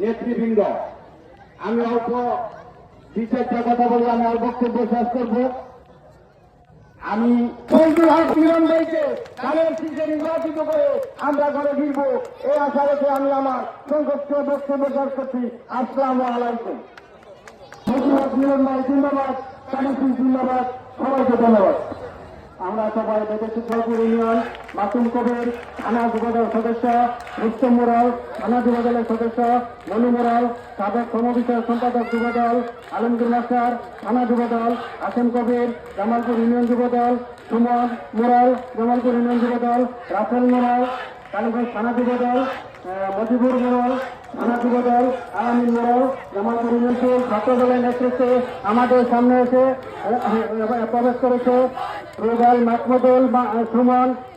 নেতৃবৃন্দ, আমি অল্প দু চারটা কথা বলে আমি আমার বক্তব্য শেষ করব। আমি নির্বাচিত করে আমরা ঘরে ফিরব। এই আশা রেখে আমি আমার সংক্ষিপ্ত বক্তব্য শেষ করছি। আসসালাম আলাইকুম। ফজলুল হক মিলন ভাই জিন্দাবাদ শীষ জিন্দাবাদ। সবাইকে ধন্যবাদ। আমরা সবাই বেদেশি ফলপুর ইউনিয়ন, মাসুম কবির, থানা যুবদল সদস্য রুস্তম মোরাল, থানা যুবদলের সদস্য, মনু মোরাল, সাবেক সমবিষয় সম্পাদক যুবদল, আলমগীর মাস্টার, থানা যুবদল আসেম কবির, জামালপুর ইউনিয়ন যুবদল, সুমন মোরাল, জামালপুর ইউনিয়ন যুবদল রাসেল মোরাল, কালীগঞ্জ থানা যুবদল মজিবুর মোড়ল নেতৃত্বে আমাদের সামনে এসে প্রবেশ করেছে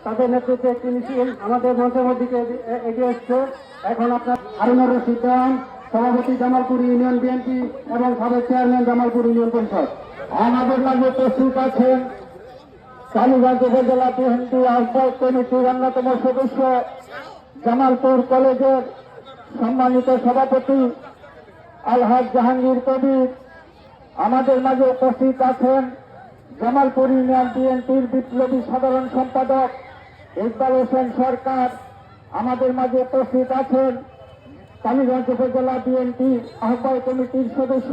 তাদের নেতৃত্বে আমাদের এগিয়ে এখন সভাপতি জামালপুর ইউনিয়ন বিএনপি এবং সাবেক চেয়ারম্যান জামালপুর ইউনিয়ন পরিষদ। আমাদের মাঝে প্রস্তুত আছেন কালীগঞ্জ উপজেলা বিএনপি আহ্বায়ক কমিটির অন্যতম সদস্য জামালপুর কলেজের সম্মানিত সভাপতি আলহাজ জাহাঙ্গীর কবির, আমাদের মাঝে উপস্থিত আছেন জামালপুর ইউনিয়ন বিএনপির বিপ্লবী সাধারণ সম্পাদক ইকবাল হোসেন সরকার। আমাদের মাঝে উপস্থিত আছেন কালীগঞ্জ উপজেলা বিএনপি আহ্বায়ক কমিটির সদস্য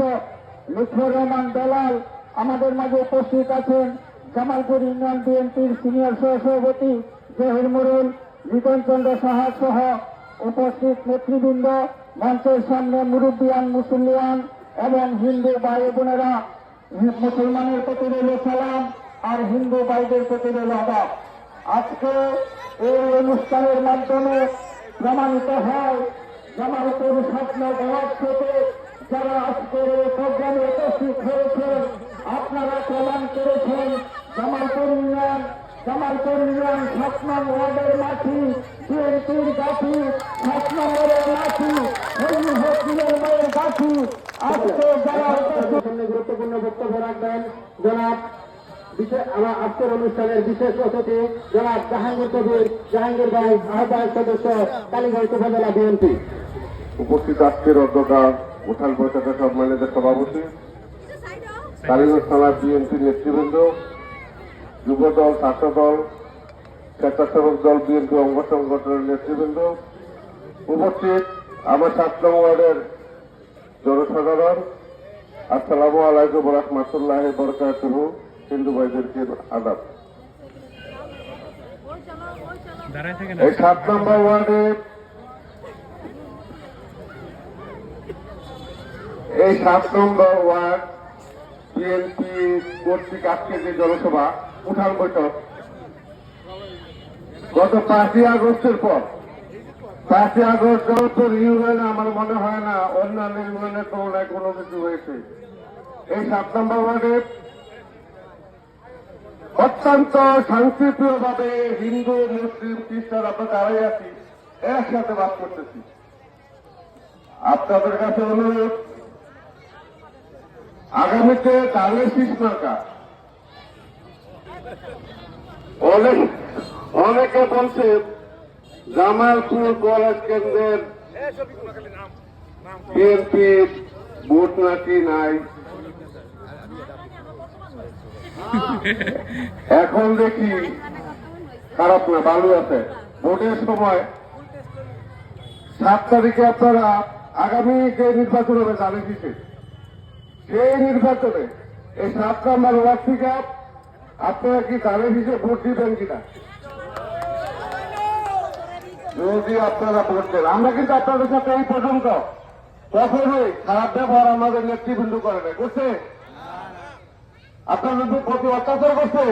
লুৎফর রহমান বেলাল। আমাদের মাঝে উপস্থিত আছেন জামালপুর ইউনিয়ন বিএনপির সিনিয়র সহসভাপতি জহির মুরুল লিটন চন্দ্র সাহা সহ উপস্থিত নেতৃবৃন্দ, মঞ্চের সামনে মুরব্বিয়ান মুসলিয়ান এবং হিন্দু ভাই বোনেরা, মুসলমানের প্রতি রইল সালাম আর হিন্দু ভাইদের প্রতি রইল আদাব আজকে এই অনুষ্ঠানের মাধ্যমে প্রমাণিত হয়, জামালপুর স্বপ্ন গড় থেকে যারা আজকের এই প্রোগ্রামে উপস্থিত হয়েছেন, আপনারা প্রমাণ করেছেন জামালপুর ইউনিয়ন জামালপুর ইউনিয়ন স্বপ্ন ওয়ার্ডের মাটি বিএনপির গাছি স্বপ্ন মোড়ের মাটি হরি হকিমের মেয়ের আজকে যারা উপস্থিত গুরুত্বপূর্ণ বক্তব্য রাখবেন জনাব বিশেষ আমার আজকের অনুষ্ঠানের বিশেষ অতিথি জনাব জাহাঙ্গীর কবির জাহাঙ্গীর ভাই আহ্বায়ক সদস্য কালীগঞ্জ উপজেলা বিএনপি। উপস্থিত আজকের অধ্যকার উঠান পরিষদের সম্মানিত সভাপতি কালীগঞ্জ থানা বিএনপি নেতৃবৃন্দ যুবদল ছাত্রদল স্বেচ্ছাসেবক দল বিএনপি অঙ্গ সংগঠনের নেতৃবৃন্দ উপস্থিত আমার সাত ওয়ার্ডের জনসাধারণ। আসসালামু আলাইকুম রহমতুল্লাহ বরকাতুহু। হিন্দু ভাইদেরকে আদাব? এই সাত নম্বর ওয়ার্ডে এই সাত নম্বর ওয়ার্ড বিএনপি কর্তৃক আজকে যে জনসভা উঠান বৈঠক। গত পাঁচই আগস্টের পর, পাঁচই আগস্ট জনপুর ইউনিয়নে আমার মনে হয় না অন্যান্য ইউনিয়নের তুলনায় কোনো কিছু হয়েছে। এই সাত নম্বর ওয়ার্ডে অত্যন্ত শান্তিপ্রিয় ভাবে হিন্দু, মুসলিম, খ্রিস্টান আমরা তারাই আছি, একসাথে বাস করতেছি। আপনাদের কাছে অনুরোধ, আগামীতে ধানের শীষ মার্কা অনেক বলছে জামালপুর কলেজ কেন্দ্রের বিএনপি ভোট নাকি নাই। এখন দেখি খারাপ না, ভালো আছে। ভোটের সময় সাত তারিখে আপনারা আগামী যে নির্বাচন হবে জানেন কিসে সেই নির্বাচনে এই সাত নাম্বার ওয়ার্ড থেকে আপনারা কি জানেন হিসেবে ভোট দিবেন কিনা? যদি আপনারা ভোট দেন, আমরা কিন্তু আপনাদের সাথে এই পর্যন্ত কখনোই খারাপ ব্যবহার আমাদের নেতৃবৃন্দ করে নাই করছে আপনাদের প্রতি অত্যাচার করছে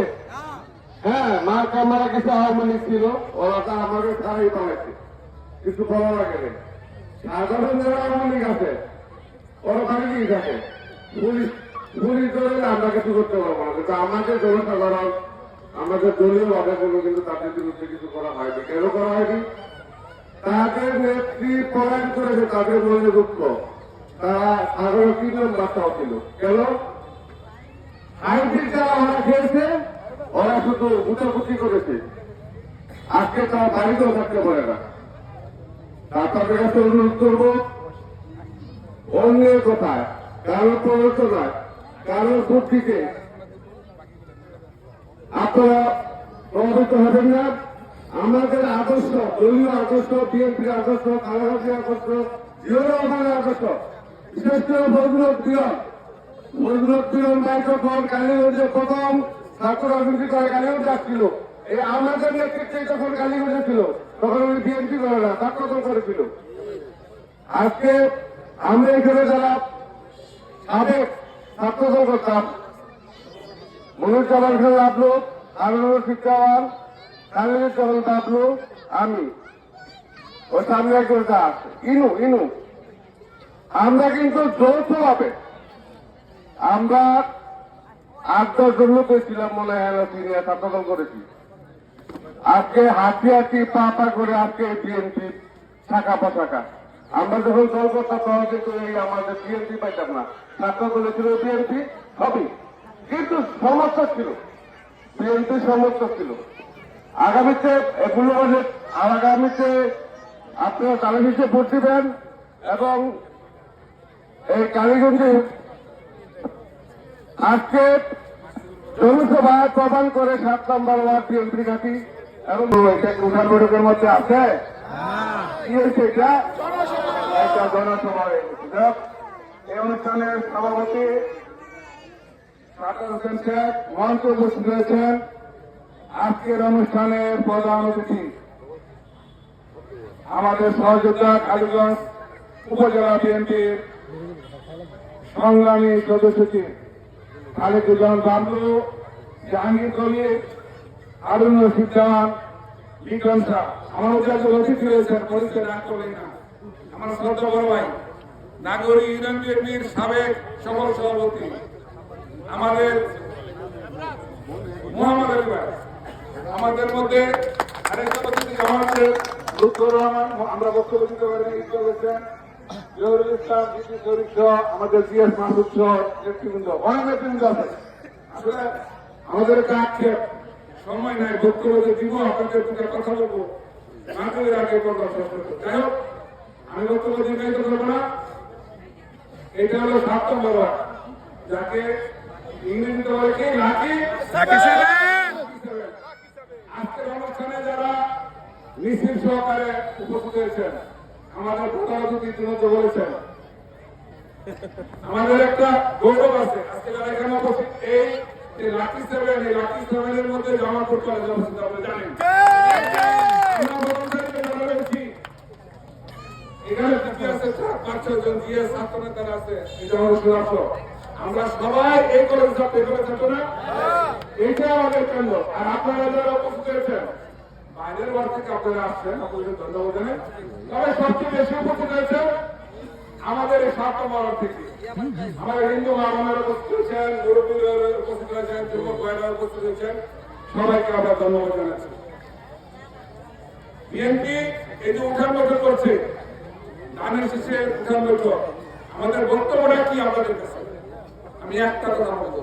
হ্যাঁ মার কামারা কিছু লীগ ছিল, ওরা তো আমাদের খারাই বানাইছে কিছু বলা লাগে না সাধারণ আওয়ামী লীগ আছে, ওরা দিয়ে থাকে। পুলিশ পুলিশ ধরলে আমরা কিছু করতে পারব না? কিন্তু আমাদের জনসাধারণ আমাদের দলীয় ভাবে কোনো কিন্তু তাদের বিরুদ্ধে কিছু করা হয়নি। কেন করা হয়নি? তাদের নেত্রী পলায়ন করেছে, তাদের মনে দুঃখ। তারা আগামী তিন নম্বরটাও ছিল। কেন? আইনটি যারা ওরা খেয়েছে ওরা শুধু গুটাগুটি করেছে। আজকে তারা বাড়িতেও থাকতে পারে না। আপনাদের কাছে অনুরোধ করব, অন্যের কথায় কারোর প্ররোচনায় কারোর বুদ্ধিতে আপনারা প্রভাবিত হবেন না। আমাদের আদর্শ দলীয় আদর্শ বিএনপির আদর্শ কালাঘাটের আদর্শ জিও আদর্শ বিশেষ করে প্রথম ছাত্র রাজনীতি করে, কালীগঞ্জ আসছিল। এই আমাদের নেতৃত্বে যখন ছিল, তখন উনি বিএনপি করে না ছাত্রদল করেছিল। আজকে আমরা এখানে যারা সাবেক ছাত্রদল করতাম। মনুজ্জামান খান লাভলু আমিনুর শিক্ষাওয়ান কালিনুজ্জামান বাবলু আমি। ও সামনে একজন ইনু ইনু। আমরা কিন্তু যৌথভাবে, আমরা আট দশ জন লোক হয়েছিলাম মনে হয়, সিনিয়র ছাত্রদল করেছি। আজকে হাতি হাতি পা পা করে আজকে বিএনপি শাখা পাশাখা আমরা যখন দল করতাম, তখন কিন্তু এই আমাদের বিএনপি পাইতাম না। ছাত্র দলে ছিল বিএনপি সবই। কিন্তু সমস্যা ছিল। বিএনপি সমস্যা ছিল। আগামীতে এগুলো আগামীতে আপনারা কালীগঞ্জে ভোট দিবেন এবং এই কালীগঞ্জে আজকে জনসভায় প্রদান করে সাত নম্বর ওয়ার্ড বিএনপি ঘাটি এবং এটা উঠান বৈঠকের মধ্যে আছে? কি হয়েছে এটা? একটা জনসভা হয়ে গেছে। এই অনুষ্ঠানের সভাপতি হোসেন শেখ মঞ্চে উপস্থিত রয়েছেন। আজকের অনুষ্ঠানের প্রধান অতিথি আমাদের সহযোদ্ধা কালীগঞ্জ উপজেলা বিএনপির সংগ্রামী সদস্যটি খালেকুজ্জামান বাবলু, জাহাঙ্গীর কবির, হারুন রশিদ জামান লিটন শাহ। আমার একজন অতিথি রয়েছেন, পরিচয় না করলেন না। আমার শ্রদ্ধা ভাই। নাগরিক ইউনিয়ন বিএনপির সাবেক সফল সভাপতি, আমাদের মোহাম্মদ আলী ভাই আমাদের মধ্যে আরেকজন অতিথি আমাদের লুৎফর রহমান, আমরা বক্তব্য দিতে পারি ইচ্ছা করছেন জহুরুল ইসলাম শরীফ সহ আমাদের জিএস মাহমুদ সহ নেতৃবৃন্দ, অনেক নেতৃবৃন্দ আছে। আসলে আমাদের আক্ষেপ, সময় নাই, বক্তব্য দিব, আপনাদের দুটো কথা বলব। নাগরিক আগে কথা শেষ করব। যাই হোক, আমি বক্তব্য দীর্ঘায়িত করব না। এটা হলো সাত নম্বর ওয়ার্ড, যাকে ইংরেজিতে বলে কি? লাকি আজকের অনুষ্ঠানে যারা মিছিল সহকারে উপস্থিত হয়েছেন আমাদের প্রধান অতিথি ইতিমধ্যে বলেছেন আমাদের একটা গৌরব আছে। আজকে যারা এখানে উপস্থিত এই যে লাকি সেভেন এই লাকি সেভেনের মধ্যে কলেজ অবস্থিত আপনারা জানেন আমরা বর্তমানে যারা রয়েছি, এখানে পাঁচ নেতারা আছে। রাষ্ট্র আমরা সবাই এই কলেজ ছাত্র ছাত্র না? এটা আমাদের কেন্দ্র। আর আপনারা যারা উপস্থিত হয়েছেন, বাইরের বার থেকে আপনারা আসছেন, আপনাদের ধন্যবাদ তবে সবচেয়ে বেশি উপস্থিত হয়েছেন আমাদের এই সাত নম্বর থেকে। আমাদের হিন্দু ভাবনার উপস্থিত হয়েছেন, মুরব্বীরা উপস্থিত হয়েছেন, যুবক ভাইরা উপস্থিত হয়েছেন। সবাইকে আমরা ধন্যবাদ জানাচ্ছি। বিএনপি এই যে উঠান করছে ধানের শেষে উঠান বৈঠক আমাদের বক্তব্যটা কি আমাদের কাছে? আমি একটা কথা বলব।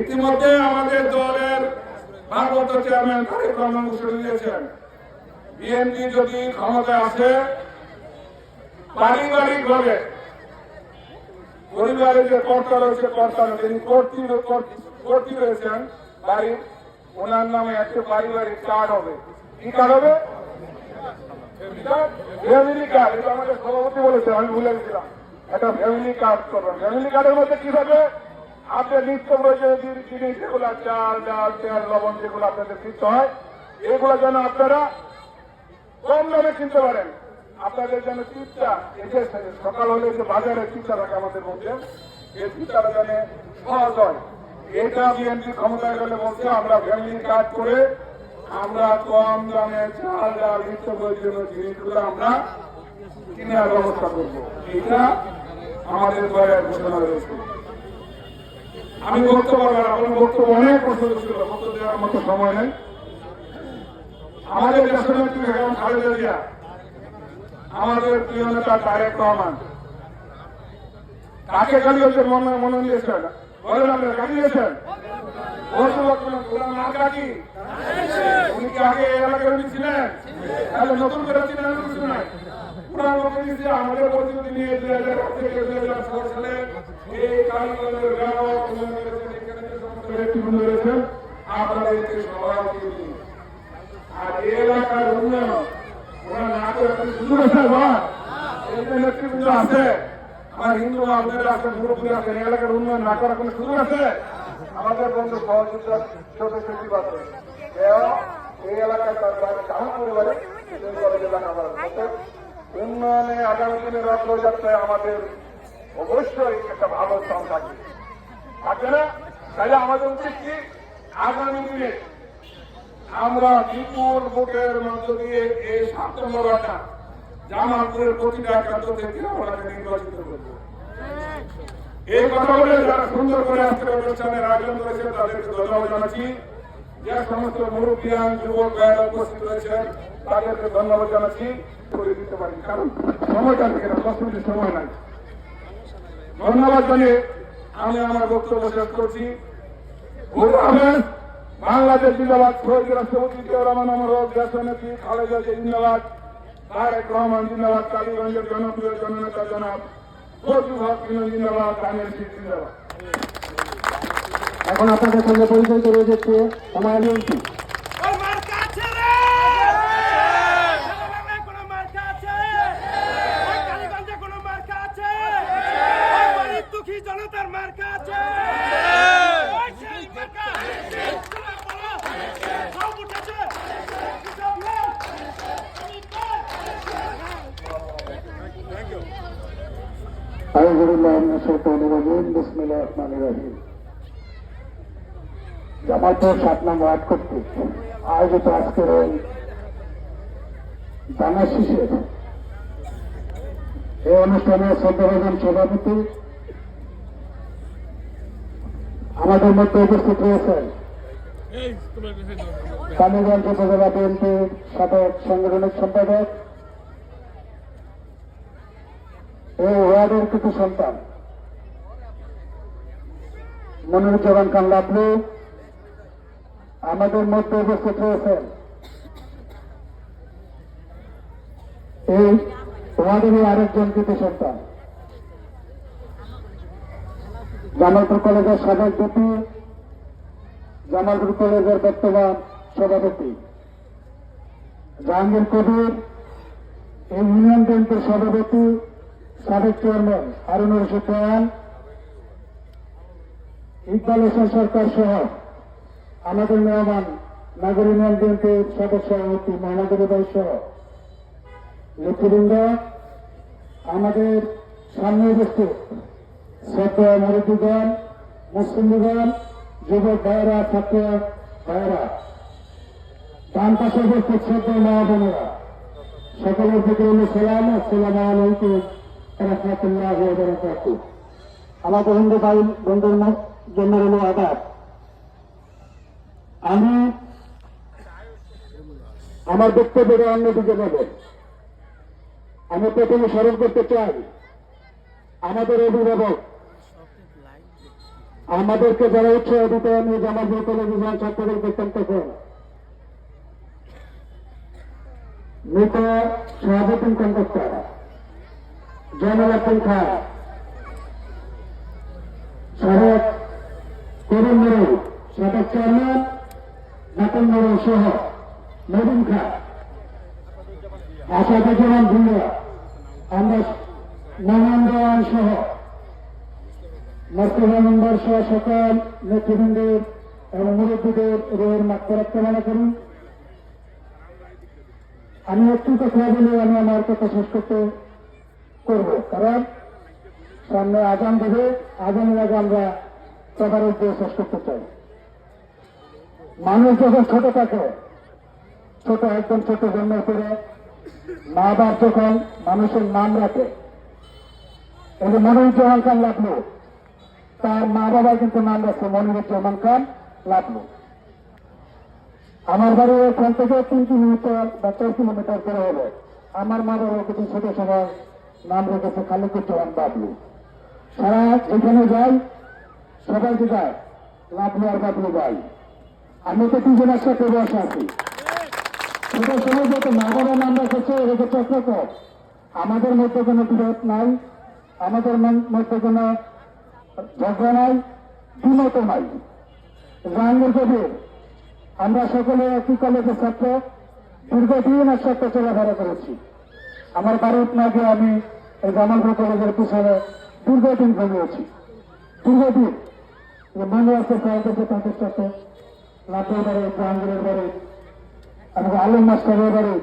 ইতিমধ্যে আমাদের দলের ভারপ্রাপ্ত চেয়ারম্যান তারেক রহমান ঘোষণা দিয়েছেন, বিএনপি যদি ক্ষমতায় আসে পারিবারিক ভাবে পরিবারের যে কর্তা রয়েছে, কর্তা তিনি কর্তৃ রয়েছেন, বাড়ির ওনার নামে একটা পারিবারিক কার্ড হবে। কি কার্ড হবে? ফ্যামিলি কার্ড এটা আমাদের সভাপতি বলেছে, আমি ভুলে গেছিলাম। একটা ফ্যামিলি কার্ড করবেন। ফ্যামিলি কার্ডের মধ্যে কি থাকবে আপনার নিত্য প্রয়োজনীয় জিনিস যেগুলো চাল, ডাল, তেল, লবণ যেগুলো আপনাদের কিনতে হয়, এগুলো যেন আপনারা কম দামে কিনতে পারেন। আপনাদের যেন চিন্তা এসে সকাল হলে যে বাজারে চিন্তা থাকে আমাদের মধ্যে, এই চিন্তাটা যেন সহজ হয়। এটা বিএনপি ক্ষমতায় গেলে বলছে, আমরা ফ্যামিলি কার্ড করে আমরা কম দামে চাল, ডাল নিত্য প্রয়োজনীয় জিনিসগুলো আমরা কেনার ব্যবস্থা করব। এটা আমাদের দলের ঘোষণা রয়েছে। আমি বক্তব্য পারব অনেক প্রশ্ন ছিল দেওয়ার মতো সময় নেই। আমাদের দেশের নেত্রী বেগম খালেদা জিয়া, আমাদের প্রিয় নেতা তারেক রহমান কাকে খালি হয়েছেন মনে মনে দিয়েছেন বলেন আপনারা কাকে দিয়েছেন? উনি কি আগে এলাকার উনি ছিলেন? তাহলে নতুন করে চিনেন কিছু নাই? পুরান লোকে দিচ্ছে আমাদের প্রতিনিধি নিয়ে দুই হাজার আট থেকে দুই হাজার ছয় সালে এই কালীগঞ্জের যে ব্যক্তিবৃন্দ আছে। আমার হিন্দু আমাদের আছে মুরব্বী আছে। এই এলাকার উন্নয়ন না করার কোনো সুযোগ আছে? আমাদের বন্ধু সহযোগিতা ছোট সচিব আছে। এই এলাকায় তার বাইরে কাম করে পারে। সেই কলেজে লেখাপড়া করে। উন্নয়নে আগামী দিনে রথযাত্রায় আমাদের অবশ্যই একটা ভালো স্থান থাকবে। থাকবে না? তাহলে আমাদের উচিত কি? আগামী দিনে আমরা বিপুল ভোটের মধ্য দিয়ে এই সেপ্টেম্বর রাখা জামালপুরের প্রতিটা কেন্দ্র থেকে আমরা নির্বাচিত করব। এই কথা বলে যারা সুন্দর করে আজকের অনুষ্ঠানের আয়োজন করেছে তাদেরকে ধন্যবাদ জানাচ্ছি। যে সমস্ত মুরব্বিয়ান যুবক ভাইয়েরা উপস্থিত রয়েছেন তাদেরকে ধন্যবাদ জানাচ্ছি। করে দিতে পারি কারণ সময়টা থেকে না দশ সময় নাই। ধন্যবাদ জানিয়ে আমি আমার বক্তব্য শেষ করছি। বাংলাদেশ জিন্দাবাদ, শহীদ রাষ্ট্রপতি জিয়াউর রহমান, আমার দেশনেত্রী খালেদা জিয়া জিন্দাবাদ, তারেক রহমান জিন্দাবাদ, কালীগঞ্জের জনপ্রিয় জননেতা জনাব এখন আপনাদের সঙ্গে পরিচয় করে দিচ্ছে হুমায়ুন সভাপতি। আমাদের মধ্যে উপস্থিত রয়েছেন কালীগঞ্জ উপজেলা বিএনপির সাধক সংগঠনের সম্পাদক। এই ওয়ার্ডের কিছু সন্তান মনিরুজ্জামান খান লাভলু। আমাদের মধ্যে উপস্থিত রয়েছেন এই ওয়ার্ডেরই আরেকজন কৃতি সন্তান জামালপুর কলেজের সাবেক দুটি জামালপুর কলেজের বর্তমান সভাপতি। জাহাঙ্গীর কবির, এই ইউনিয়ন ব্যাংকের সভাপতি, সাবেক চেয়ারম্যান হারুন রশিদ ইকবাল হোসেন সরকার সহ আমাদের মেহমান নাগর ইউনিয়ন বিএনপির সদস্য সভাপতি মহানগর ভাই সহ নেতৃবৃন্দ, আমাদের সামনে উপস্থিত শ্রদ্ধা মরুদ্দিগণ মুসলিমগণ যুবক ভাইয়েরা, ছাত্র ভাইয়েরা। ডান পাশে উপস্থিত শ্রদ্ধা মা বোনেরা সকলের প্রতি সালাম আসসালাম আলাইকুম। রহমতুল্লাহ আমাদের হিন্দু ভাই, বন্ধুর হল আদাব আমি আমার বক্তব্যটা অন্যদিকে নেব আমি প্রথমে স্মরণ করতে চাই, আমাদের অভিভাবক, আমাদেরকে যারা উৎসাহ দিতেন এই জামাজুল কলেজ ছাত্রদের দেখতেন তখন মৃত সভাপতি কন্ট্রাক্টর জয়নুল খান, সাবেক করুণ মোড়ল সাবেক চেয়ারম্যান নাতন মোড়ল সহ নবীন খান। আসাদুজ্জামান ভুঁইয়া আমরা নানান দেওয়ান সহ মর্তবা মেম্বার সহ সকল নেতৃবৃন্দের এবং মুরব্বীদের রোহের মাত্রা কামনা করি আমি একটু কথা বলে আমি আমার কথা শেষ করতে করব, কারণ সামনে আগাম দেবে, আগামী আগে আমরা সবার উদ্যোগ শেষ করতে চাই। মানুষ যখন ছোট থাকে, ছোট একদম ছোট জন্ম করে মা বাপ যখন মানুষের নাম রাখে এই মনিরুজ্জামান খান লাভলু তার মা বাবা কিন্তু নাম রাখছে মনিরুজ্জামান খান লাভলু আমার বাড়ি এখান থেকে তিন কিলোমিটার বা চার কিলোমিটার করে হবে আমার মা বাবা কিন্তু ছোট সময় নাম রেখেছে খালিকুজ্জামান বাবলু। সারা এখানে যাই সবাই যায় লাভলু আর বাবলু যাই আমি তো দুজনের সাথে বসে আছি। ছোট সময় যত মা বাবার নাম রেখেছে রেখেছে একরকম আমাদের মধ্যে কোনো বিরোধ নাই, আমাদের মধ্যে কোনো ঝগড়া নাই, দ্বিমত নাই। জাহাঙ্গীর কবির, আমরা সকলে একই কলেজের ছাত্র, দীর্ঘদিন একসাথে চলাফেরা করেছি। আমার বাড়ির মাঝে আমি এই জামালপুর কলেজের পিছনে দীর্ঘদিন ঘুমিয়েছি। দীর্ঘদিন। যে মনে আছে সাহেবের তাদের সাথে লাভের বাড়ি জাহাঙ্গীরের বাড়ি আমাকে আলম মাস্টারের বাড়ি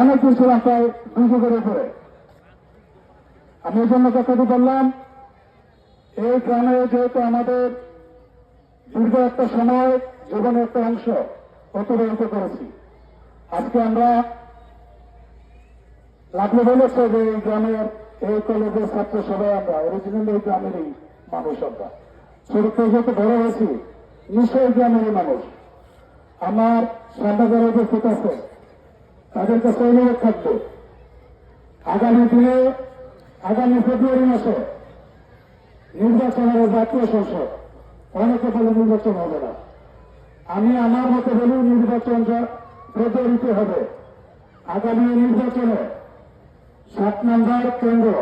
অনেক ছিলাম প্রায় দুই যুগের উপরে আমি এই জন্য কথাটি বললাম, এই গ্রামে যেহেতু আমাদের দীর্ঘ একটা সময়, জীবনের একটা অংশ অতিবাহিত করেছি, আজকে আমরা লাভলি বলেছে যে এই গ্রামের এই কলেজের ছাত্র সবাই আমরা অরিজিনাল এই গ্রামেরই মানুষ আমরা। যেহেতু বড় হয়েছি, নিশ্চয়ই গ্রামেরই মানুষ। আমার যারা উপস্থিত আছে তাদের কাছে অনুরোধ থাকবে। আগামী দিনে, আগামী ফেব্রুয়ারি মাসে নির্বাচন হবে জাতীয় সংসদ, অনেকে বলে নির্বাচন হবে না। আমি আমার মতে বলি নির্বাচন ফেব্রুয়ারিতে হবে, আগামী নির্বাচনে সাত নম্বর কেন্দ্র,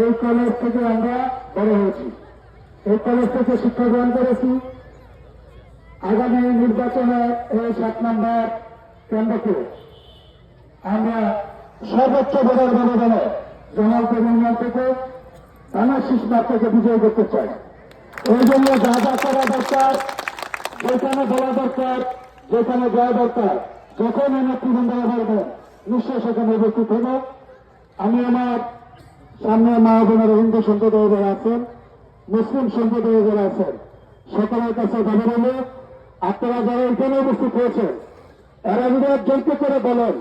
এই কলেজ থেকে আমরা বড় হয়েছি। এই কলেজ থেকে শিক্ষা গ্রহণ করেছি। আগামী নির্বাচনে এই সাত নম্বর কেন্দ্রকে আমরা সর্বোচ্চ ভোটের ব্যবধানে জামালপুর ইউনিয়ন থেকে থানা শিশমার থেকে বিজয় করতে চাই। এই জন্য যা যা করা দরকার, যেখানে বলা দরকার, যেখানে যাওয়া দরকার, যখন তৃণমূল বলবেন নিশ্চয় সেখানে উপস্থিত হব। আমি আমার সামনে মা বোনের হিন্দু সম্প্রদায় আছেন মুসলিম সম্প্রদায় যারা আছেন, সকলের কাছে দাবি রইল আপনারা যারা এখানে উপস্থিত হয়েছেন, এরা যদি জড়িত করে বলেন,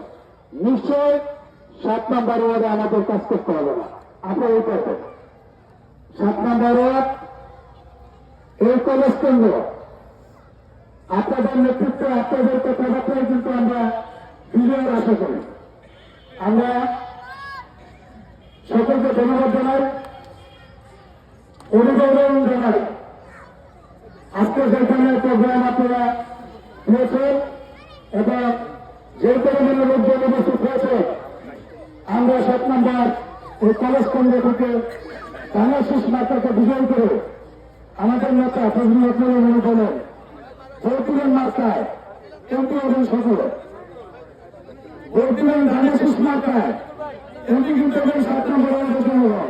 নিশ্চয় সাত নাম্বার ওয়ার্ডে আমাদের কাজ করতে হবে না। আপনারা এই করবেন সাত নাম্বার ওয়ার্ড, এই কলেজ কেন্দ্র। আপনাদের নেতৃত্বে আপনাদের কথাবার্তায় কিন্তু আমরা বিজয়ের আশা করি। আমরা সকলকে ধন্যবাদ জানাই। অভিযোজন জানাই। আজকে যেখানে প্রোগ্রাম আপনারা দিয়েছেন এবং যে পরিমাণে লোকজন উপস্থিত হয়েছে, আমরা সাত নম্বর এই কলেজ কেন্দ্র থেকে বাংলাদেশ মাত্রাকে বিজয় করে আমাদের নেতা ফজলুল উনি বলেন বর্তমান মাত্রায় কিন্তু এবং বর্তমান বাংলাদেশ মাত্রায় কিন্তু এবং সাত নম্বর জনগণ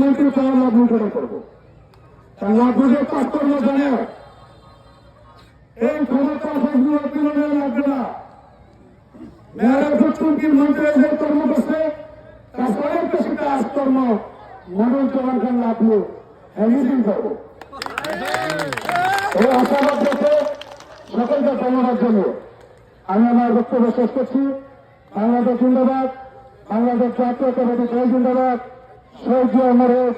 মন্ত্রী পাওয়ার লাভ নির্ধারণ করব। তার বুঝে কাজ করব জানে এই ক্ষমতা কিলোমিটার লাগবে না। মেয়েরা প্রত্যেকটি মন্ত্রীর যে কর্ম করছে। তার কাজকর্ম মনোজ জওয়ান খান লাগল হ্যান্ডিং করব। এই আশাবাদ সকলকে ধন্যবাদ জানিয়ে আমি আমার বক্তব্য শেষ করছি। বাংলাদেশ জিন্দাবাদ। বাংলাদেশ জাতীয়তাবাদী দল জিন্দাবাদ। শহীদ মরেজ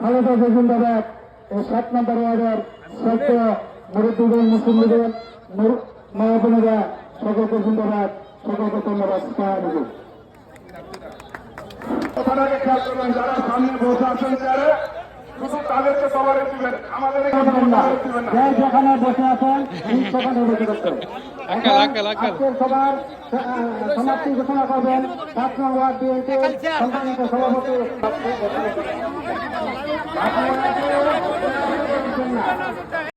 খালেদা জিন্দাবাদ এই সাত নম্বর ওয়ার্ডের সত্য মুরব্বীদের মুসলিম লীগের মা বোনেরা সকলকে জিন্দাবাদ সকলকে ধন্যবাদ কথাটাকে যারা সামনে বসে আছেন চেয়ারে শুধু তাদেরকে সবারে দিবেন। আমাদের যেখানে বসে আছেন সেখানে বসে সবার সমাপ্তি ঘোষণা করবেন সাত নম্বর ওয়ার্ড বিএনপি সম্মানিত সভাপতি।